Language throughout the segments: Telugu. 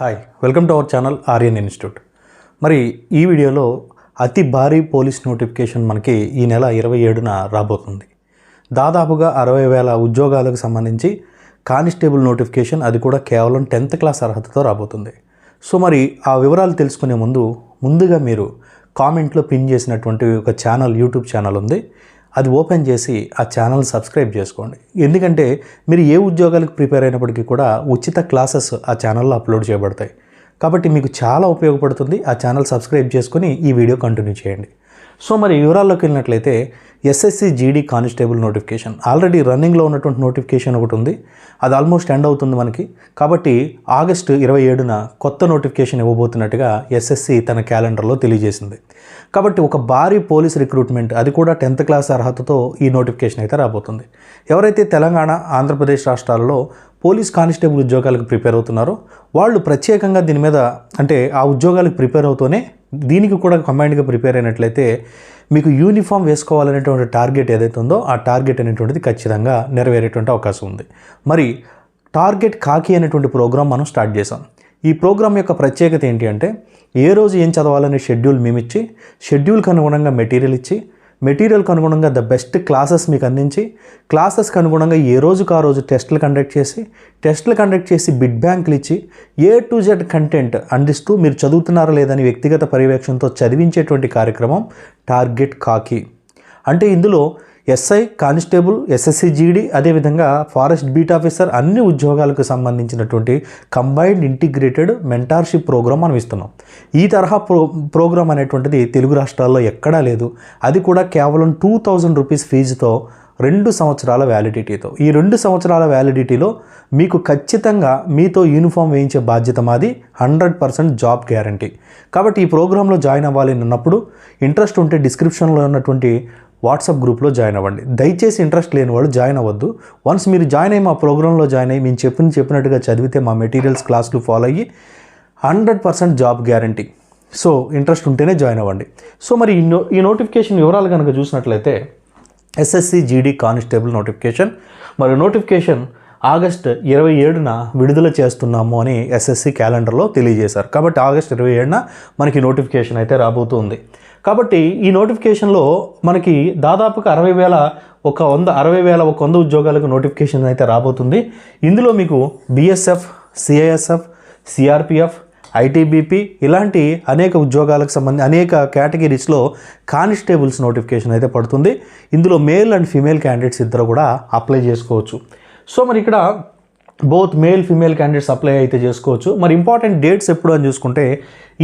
Hi welcome to our channel Aryan institute మరి ఈ వీడియోలో అతి భారీ పోలీస్ నోటిఫికేషన్ మనకి ఈ నెల ఇరవై ఏడున రాబోతుంది. దాదాపుగా అరవై వేల ఉద్యోగాలకు సంబంధించి కానిస్టేబుల్ నోటిఫికేషన్ అది కూడా కేవలం టెన్త్ క్లాస్ అర్హతతో రాబోతుంది. సో మరి ఆ వివరాలు తెలుసుకునే ముందు ముందుగా మీరు కామెంట్లో పిన్ చేసినటువంటి ఒక ఛానల్ యూట్యూబ్ ఛానల్ ఉంది. అది ఓపెన్ చేసి ఆ ఛానల్ సబ్స్క్రైబ్ చేసుకోండి. ఎందుకంటే మీరు ఏ ఉద్యోగాలకు ప్రిపేర్ అయినప్పటికీ కూడా ఉచిత క్లాసెస్ ఆ ఛానల్లో అప్లోడ్ చేయబడతాయి. కాబట్టి మీకు చాలా ఉపయోగపడుతుంది ఆ ఛానల్ సబ్స్క్రైబ్ చేసుకొని ఈ వీడియో కంటిన్యూ చేయండి. సో మరి వివరాల్లోకి వెళ్ళినట్లయితే SSC GD constable notification. Already రన్నింగ్లో ఉన్నటువంటి నోటిఫికేషన్ ఒకటి ఉంది. అది ఆల్మోస్ట్ ఎండ్ అవుతుంది మనకి. కాబట్టి ఆగస్టు ఇరవై ఏడున కొత్త నోటిఫికేషన్ ఇవ్వబోతున్నట్టుగా ఎస్ఎస్సి తన క్యాలెండర్లో తెలియజేసింది. కాబట్టి ఒక భారీ పోలీస్ రిక్రూట్మెంట్ అది కూడా టెన్త్ క్లాస్ అర్హతతో ఈ నోటిఫికేషన్ అయితే రాబోతుంది. ఎవరైతే తెలంగాణ ఆంధ్రప్రదేశ్ రాష్ట్రాల్లో పోలీస్ కానిస్టేబుల్ ఉద్యోగాలకు ప్రిపేర్ అవుతున్నారో వాళ్ళు ప్రత్యేకంగా దీని మీద అంటే ఆ ఉద్యోగాలకు ప్రిపేర్ అవుతూనే దీనికి కూడా కమాండ్గా ప్రిపేర్ అయినట్లయితే మీకు యూనిఫామ్ వేసుకోవాలనేటువంటి టార్గెట్ ఏదైతే ఉందో ఆ టార్గెట్ అనేటువంటిది ఖచ్చితంగా నెరవేరేటువంటి అవకాశం ఉంది. మరి టార్గెట్ కాకి అనేటువంటి ప్రోగ్రామ్ మనం స్టార్ట్ చేసాం ఈ ప్రోగ్రామ్ యొక్క ప్రత్యేకత ఏంటి అంటే ఏ రోజు ఏం చదవాలనే షెడ్యూల్ మేము ఇచ్చి షెడ్యూల్కి అనుగుణంగా మెటీరియల్ ఇచ్చి మెటీరియల్కి అనుగుణంగా ద బెస్ట్ క్లాసెస్ మీకు అందించి క్లాసెస్కి అనుగుణంగా ఏ రోజుకు ఆ రోజు టెస్టులు కండక్ట్ చేసి టెస్టులు కండక్ట్ చేసి బిడ్ బ్యాంకులు ఇచ్చి ఏ టు జెడ్ కంటెంట్ అందిస్తూ మీరు చదువుతున్నారా లేదని వ్యక్తిగత పర్యవేక్షణతో చదివించేటువంటి కార్యక్రమం టార్గెట్ కాకి. అంటే ఇందులో ఎస్ఐ కానిస్టేబుల్ ఎస్ఎస్సి జీడీ అదేవిధంగా ఫారెస్ట్ బీట్ ఆఫీసర్ అన్ని ఉద్యోగాలకు సంబంధించినటువంటి కంబైన్డ్ ఇంటిగ్రేటెడ్ మెంటార్షిప్ ప్రోగ్రామ్ మనం ఇస్తున్నాం. ఈ తరహా ప్రో ప్రోగ్రామ్ అనేటువంటిది తెలుగు రాష్ట్రాల్లో ఎక్కడా లేదు. అది కూడా కేవలం టూ థౌజండ్ రూపీస్ ఫీజుతో రెండు సంవత్సరాల వ్యాలిడిటీతో. ఈ రెండు సంవత్సరాల వ్యాలిడిటీలో మీకు ఖచ్చితంగా మీతో యూనిఫామ్ వేయించే బాధ్యత మాది హండ్రెడ్ పర్సెంట్ జాబ్ గ్యారంటీ. కాబట్టి ఈ ప్రోగ్రాంలో జాయిన్ అవ్వాలి అన్నప్పుడు ఇంట్రెస్ట్ ఉంటే డిస్క్రిప్షన్లో ఉన్నటువంటి వాట్సాప్ గ్రూప్లో జాయిన్ అవ్వండి. దయచేసి ఇంట్రెస్ట్ లేని వాళ్ళు జాయిన్ అవ్వద్దు. వన్స్ మీరు జాయిన్ అయ్యి మా ప్రోగ్రాంలో జాయిన్ అయ్యి మేము చెప్పిన చెప్పినట్టుగా చదివితే మా మెటీరియల్స్ క్లాసులు ఫాలో అయ్యి hundred percent job guarantee. So interest ఉంటేనే జాయిన్ అవ్వండి. సో మరి ఈ నో ఈ నోటిఫికేషన్ వివరాలు కనుక చూసినట్లయితే ఎస్ఎస్సి జీడీ కానిస్టేబుల్ నోటిఫికేషన్ మరి నోటిఫికేషన్ ఆగస్ట్ ఇరవై ఏడున విడుదల చేస్తున్నాము అని ఎస్ఎస్సి క్యాలెండర్లో తెలియజేశారు. కాబట్టి ఆగస్ట్ ఇరవై ఏడున మనకి నోటిఫికేషన్ అయితే రాబోతుంది. కాబట్టి ఈ నోటిఫికేషన్లో మనకి దాదాపుగా అరవై వేల ఒక వంద అరవై వేల ఒక వంద ఉద్యోగాలకు నోటిఫికేషన్ అయితే రాబోతుంది. ఇందులో మీకు బిఎస్ఎఫ్ సిఐఎస్ఎఫ్ సిఆర్పిఎఫ్ ఐటీబీపీ ఇలాంటి అనేక ఉద్యోగాలకు సంబంధించి అనేక కేటగిరీస్లో కానిస్టేబుల్స్ నోటిఫికేషన్ అయితే పడుతుంది. ఇందులో మేల్ అండ్ ఫీమేల్ క్యాండిడేట్స్ ఇద్దరు కూడా అప్లై చేసుకోవచ్చు. సో మరి ఇక్కడ both male female candidates apply అయితే చేసుకోవచ్చు. మరి ఇంపార్టెంట్ డేట్స్ ఎప్పుడు అని చూసుకుంటే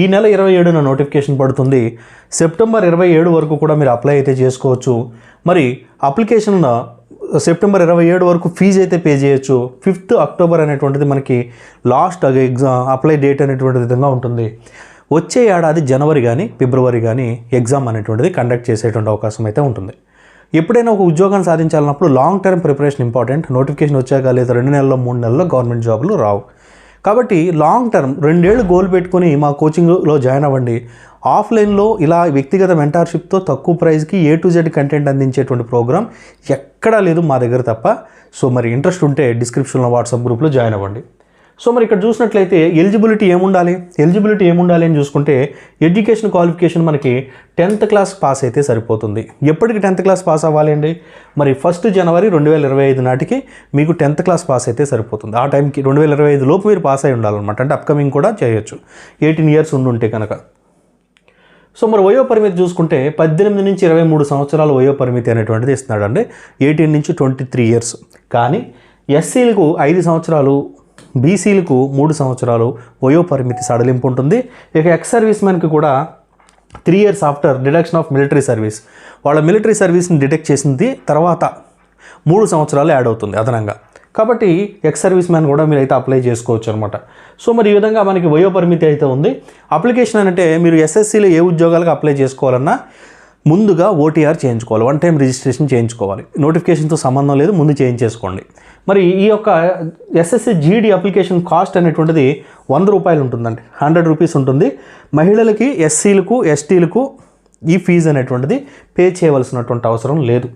ఈ నెల ఇరవై ఏడున నోటిఫికేషన్ పడుతుంది. సెప్టెంబర్ ఇరవై ఏడు వరకు కూడా మీరు అప్లై అయితే చేసుకోవచ్చు. మరి అప్లికేషన్ సెప్టెంబర్ ఇరవై ఏడు వరకు ఫీజు అయితే పే చేయొచ్చు. ఫిఫ్త్ అక్టోబర్ అనేటువంటిది మనకి లాస్ట్ ఎగ్జామ్ అప్లై డేట్ అనేటువంటి విధంగా ఉంటుంది. వచ్చే ఏడాది జనవరి కానీ ఫిబ్రవరి కానీ ఎగ్జామ్ అనేటువంటిది కండక్ట్ చేసేటువంటి అవకాశం అయితే ఉంటుంది. ఎప్పుడైనా ఒక ఉద్యోగాన్ని సాధించాలన్నప్పుడు long term preparation important notification వచ్చాక లేదా రెండు నెలల్లో మూడు నెలల్లో గవర్నమెంట్ జాబులు రావు. కాబట్టి లాంగ్ టర్మ్ రెండేళ్ళు గోల్ పెట్టుకొని మా కోచింగ్లో జాయిన్ అవ్వండి. ఆఫ్లైన్లో ఇలా వ్యక్తిగత మెంటార్షిప్తో తక్కువ ప్రైస్కి ఏ టు జెడ్ కంటెంట్ అందించేటువంటి ప్రోగ్రామ్ ఎక్కడా లేదు మా దగ్గర తప్ప. సో మరి ఇంట్రెస్ట్ ఉంటే డిస్క్రిప్షన్లో వాట్సాప్ గ్రూప్లో జాయిన్ అవ్వండి. సో మరి ఇక్కడ చూసినట్లయితే ఎలిజిబిలిటీ ఏముండాలి? ఎలిజిబిలిటీ ఏముండాలి అని చూసుకుంటే ఎడ్యుకేషన్ క్వాలిఫికేషన్ మనకి టెన్త్ క్లాస్ పాస్ అయితే సరిపోతుంది. ఎప్పటికి టెన్త్ క్లాస్ పాస్ అవ్వాలి అండి మరి ఫస్ట్ జనవరి రెండు వేల ఇరవై ఐదు నాటికి మీకు టెన్త్ క్లాస్ పాస్ అయితే సరిపోతుంది. ఆ టైంకి రెండు వేల ఇరవై ఐదు లోపు మీరు పాస్ అయి ఉండాలన్నమాట. అంటే అప్కమింగ్ కూడా చేయొచ్చు. ఎయిటీన్ ఇయర్స్ ఉండుంటే కనుక. సో మరి వయో పరిమితి చూసుకుంటే పద్దెనిమిది నుంచి ఇరవై మూడు సంవత్సరాల వయో పరిమితి అనేటువంటిది ఇస్తున్నాడు అండి ఎయిటీన్ నుంచి ట్వంటీ త్రీ ఇయర్స్. కానీ ఎస్సీలకు ఐదు సంవత్సరాలు బీసీలకు మూడు సంవత్సరాలు వయో పరిమితి సడలింపు ఉంటుంది. ఇక ఎక్స్ సర్వీస్ మ్యాన్కి కూడా three years after deduction of military service. వాళ్ళ మిలిటరీ సర్వీస్ని డిటెక్ట్ చేసింది తర్వాత మూడు సంవత్సరాలు యాడ్ అవుతుంది అదనంగా. కాబట్టి ఎక్స్ సర్వీస్ మ్యాన్ కూడా మీరు అయితే అప్లై చేసుకోవచ్చు అనమాట సో మరి ఈ విధంగా మనకి వయో పరిమితి అయితే ఉంది. అప్లికేషన్ అంటే మీరు ఎస్ఎస్సీలో ఏ ఉద్యోగాలకు అప్లై చేసుకోవాలన్నా ముందుగా ఓటీఆర్ చేయించుకోవాలి. వన్ టైం రిజిస్ట్రేషన్ చేయించుకోవాలి. నోటిఫికేషన్తో సంబంధం లేదు ముందు చేయించేసుకోండి. మరి ఈ యొక్క ఎస్ఎస్సి జీడీ అప్లికేషన్ కాస్ట్ అనేటువంటిది వంద రూపాయలు ఉంటుందండి. హండ్రెడ్ రూపీస్ ఉంటుంది. మహిళలకి ఎస్సీలకు ఎస్టీలకు ఈ ఫీజు అనేటువంటిది పే చేయవలసినటువంటి అవసరం లేదు.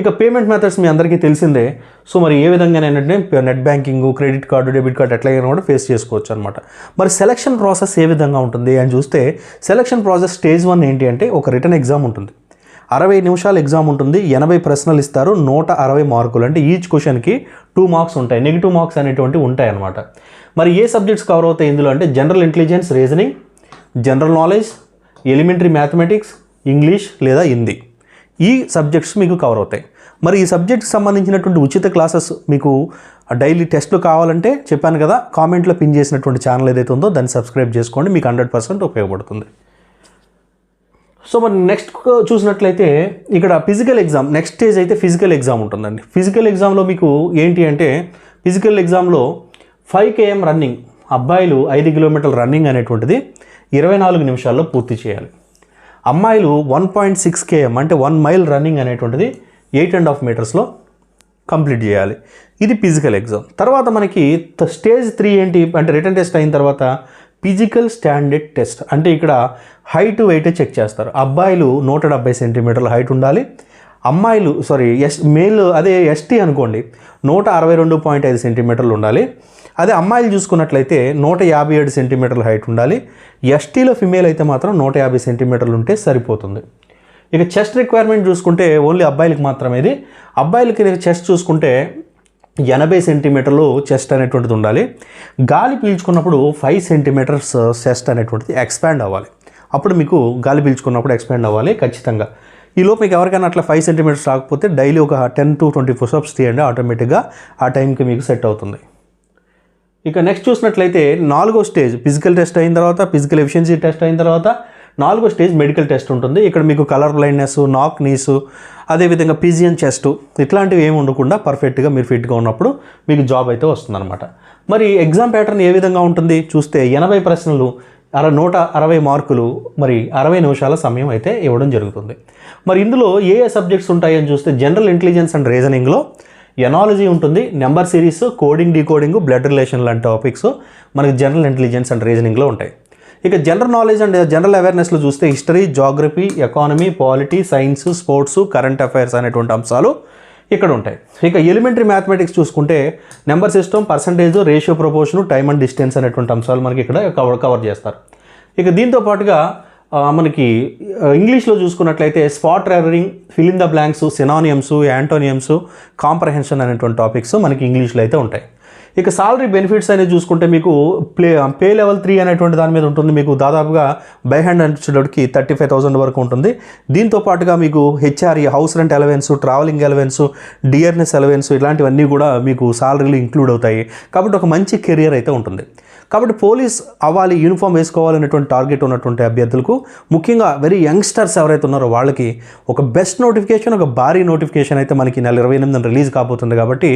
ఇక పేమెంట్ మెథడ్స్ మీ అందరికీ తెలిసిందే. సో మరి ఏ విధంగా ఏంటంటే net banking credit card debit card ఎట్లయినా కూడా ఫేస్ చేసుకోవచ్చు అనమాట మరి సెలక్షన్ ప్రాసెస్ ఏ విధంగా ఉంటుంది అని చూస్తే సెలక్షన్ ప్రాసెస్ స్టేజ్ వన్ ఏంటి అంటే ఒక రిటర్న్ ఎగ్జామ్ ఉంటుంది. అరవై నిమిషాలు ఎగ్జామ్ ఉంటుంది ఎనభై ప్రశ్నలు ఇస్తారు నూట అరవై మార్కులు. అంటే ఈచ్ క్వశ్చన్కి టూ మార్క్స్ ఉంటాయి నెగిటివ్ మార్క్స్ అనేటువంటి ఉంటాయి అనమాట మరి ఏ సబ్జెక్ట్స్ కవర్ అవుతాయి ఇందులో? అంటే general intelligence reasoning general knowledge elementary mathematics English లేదా హిందీ. ఈ సబ్జెక్ట్స్ మీకు కవర్ అవుతాయి. మరి ఈ సబ్జెక్ట్కి సంబంధించినటువంటి ఉచిత క్లాసెస్ మీకు డైలీ టెస్ట్లు కావాలంటే చెప్పాను కదా కామెంట్లో పిన్ చేసినటువంటి ఛానల్ ఏదైతే ఉందో దాన్ని సబ్స్క్రైబ్ చేసుకోండి మీకు హండ్రెడ్ పర్సెంట్ ఉపయోగపడుతుంది. సో మరి నెక్స్ట్ చూసినట్లయితే ఇక్కడ ఫిజికల్ ఎగ్జామ్ నెక్స్ట్ స్టేజ్ అయితే ఫిజికల్ ఎగ్జామ్ ఉంటుందండి. ఫిజికల్ ఎగ్జామ్లో మీకు ఏంటి అంటే ఫిజికల్ ఎగ్జామ్లో ఫైవ్ కేఎం రన్నింగ్ అబ్బాయిలు ఐదు కిలోమీటర్ల రన్నింగ్ అనేటువంటిది ఇరవై నాలుగు నిమిషాల్లో పూర్తి చేయాలి. అమ్మాయిలు వన్ పాయింట్ సిక్స్ కేఎం అంటే వన్ మైల్ రన్నింగ్ అనేటువంటిది ఎయిట్ అండ్ హాఫ్ మీటర్స్లో కంప్లీట్ చేయాలి. ఇది ఫిజికల్ ఎగ్జామ్ తర్వాత మనకి స్టేజ్ త్రీ ఏంటి అంటే రిటర్న్ టెస్ట్ అయిన తర్వాత ఫిజికల్ స్టాండర్డ్ టెస్ట్. అంటే ఇక్కడ హైట్ వెయిట్ చెక్ చేస్తారు. అబ్బాయిలు నూట డెబ్బై సెంటీమీటర్ల హైట్ ఉండాలి. అమ్మాయిలు సారీ ఎస్ మేల్ అదే ఎస్టీ అనుకోండి నూట అరవై రెండు పాయింట్ ఐదు సెంటీమీటర్లు ఉండాలి. అదే అమ్మాయిలు చూసుకున్నట్లయితే నూట యాభై ఏడు సెంటీమీటర్ల హైట్ ఉండాలి. ఎస్టీలో ఫిమేల్ అయితే మాత్రం నూట యాభై సెంటీమీటర్లు ఉంటే సరిపోతుంది. ఇక చెస్ట్ రిక్వైర్మెంట్ చూసుకుంటే ఓన్లీ అబ్బాయిలకి మాత్రమే ఇది. అబ్బాయిలకి చెస్ట్ చూసుకుంటే ఎనభై సెంటీమీటర్లు చెస్ట్ అనేటువంటిది ఉండాలి. గాలి పీల్చుకున్నప్పుడు ఫైవ్ సెంటీమీటర్స్ చెస్ట్ అనేటువంటిది ఎక్స్పాండ్ అవ్వాలి. అప్పుడు మీకు గాలి పీల్చుకున్నప్పుడు ఎక్స్పాండ్ అవ్వాలి ఖచ్చితంగా. ఈ లోపు మీకు ఎవరికైనా అట్లా ఫైవ్ సెంటీమీటర్స్ రాకపోతే డైలీ ఒక టెన్ టు ట్వంటీ పుషప్స్ తీయండి ఆటోమేటిక్గా ఆ టైంకి మీకు సెట్ అవుతుంది. ఇక నెక్స్ట్ చూసినట్లయితే నాలుగో స్టేజ్ ఫిజికల్ టెస్ట్ అయిన తర్వాత ఫిజికల్ ఎఫిషియన్సీ టెస్ట్ అయిన తర్వాత నాలుగో స్టేజ్ మెడికల్ టెస్ట్ ఉంటుంది. ఇక్కడ మీకు కలర్ బ్లైండ్నెస్ నాక్ నీసు అదేవిధంగా పీజియన్ చెస్ట్ ఇట్లాంటివి ఏమి ఉండకుండా పర్ఫెక్ట్గా మీరు ఫిట్గా ఉన్నప్పుడు మీకు జాబ్ అయితే వస్తుందన్నమాట. మరి ఎగ్జామ్ ప్యాటర్న్ ఏ విధంగా ఉంటుంది? చూస్తే ఎనభై ప్రశ్నలు అర నూట అరవై మార్కులు మరి అరవై నిమిషాల సమయం అయితే ఇవ్వడం జరుగుతుంది. మరి ఇందులో ఏ ఏ సబ్జెక్ట్స్ ఉంటాయని చూస్తే జనరల్ ఇంటెలిజెన్స్ అండ్ రీజనింగ్లో ఎనాలజీ ఉంటుంది number series coding decoding blood relation లాంటి టాపిక్స్ మనకి జనరల్ ఇంటెలిజెన్స్ అండ్ రీజనింగ్లో ఉంటాయి. ఇక జనరల్ నాలెడ్జ్ అండ్ జనరల్ అవేర్నెస్లో చూస్తే history geography economy polity science sports current affairs అనేటువంటి అంశాలు ఇక్కడ ఉంటాయి. ఇక ఎలిమెంటరీ మ్యాథమెటిక్స్ చూసుకుంటే number system percentage ratio proportion time and distance అనేటువంటి అంశాలు మనకి ఇక్కడ కవర్ కవర్ చేస్తారు. ఇక దీంతో పాటుగా మనకి ఇంగ్లీష్లో చూసుకున్నట్లయితే spot erring fill in the blanks synonyms antonyms comprehension అనేటువంటి టాపిక్స్ మనకి ఇంగ్లీష్లో అయితే ఉంటాయి. ఇక సాలరీ బెనిఫిట్స్ అనేది చూసుకుంటే మీకు ప్లే పే లెవెల్ త్రీ అనేటువంటి దాని మీద ఉంటుంది. మీకు దాదాపుగా బై హ్యాండ్ వచ్చేటప్పటికి థర్టీ ఫైవ్ థౌసండ్ వరకు ఉంటుంది. దీంతో పాటుగా మీకు HRA house rent allowance travelling allowance dearness allowance ఇలాంటివన్నీ కూడా మీకు సాలరీలు ఇంక్లూడ్ అవుతాయి. కాబట్టి ఒక మంచి కెరియర్ అయితే ఉంటుంది. కాబట్టి పోలీస్ అవ్వాలి యూనిఫామ్ వేసుకోవాలనేటువంటి టార్గెట్ ఉన్నటువంటి అభ్యర్థులకు ముఖ్యంగా వెరీ యంగ్స్టర్స్ ఎవరైతే ఉన్నారో వాళ్ళకి ఒక బెస్ట్ నోటిఫికేషన్ ఒక భారీ నోటిఫికేషన్ అయితే మనకి నెల ఇరవై ఎనిమిదిన రిలీజ్ కాబోతుంది. కాబట్టి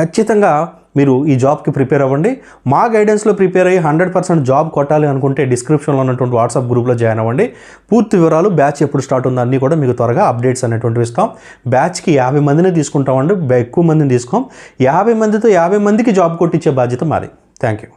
ఖచ్చితంగా మీరు ఈ జాబ్కి ప్రిపేర్ అవ్వండి. మా గైడెన్స్లో ప్రిపేర్ అయ్యి హండ్రెడ్ పర్సెంట్ జాబ్ కొట్టాలి అనుకుంటే డిస్క్రిప్షన్లో ఉన్నటువంటి వాట్సాప్ గ్రూప్లో జాయిన్ అవ్వండి. పూర్తి వివరాలు బ్యాచ్ ఎప్పుడు స్టార్ట్ ఉందో అన్నీ కూడా మీకు త్వరగా అప్డేట్స్ అనేటువంటివి ఇస్తాం. బ్యాచ్కి యాభై మందిని తీసుకుంటామండి. ఎక్కువ మందిని తీసుకోం. యాభై మందితో యాభై మందికి జాబ్ కొట్టించే బాధ్యత మాది. Thank you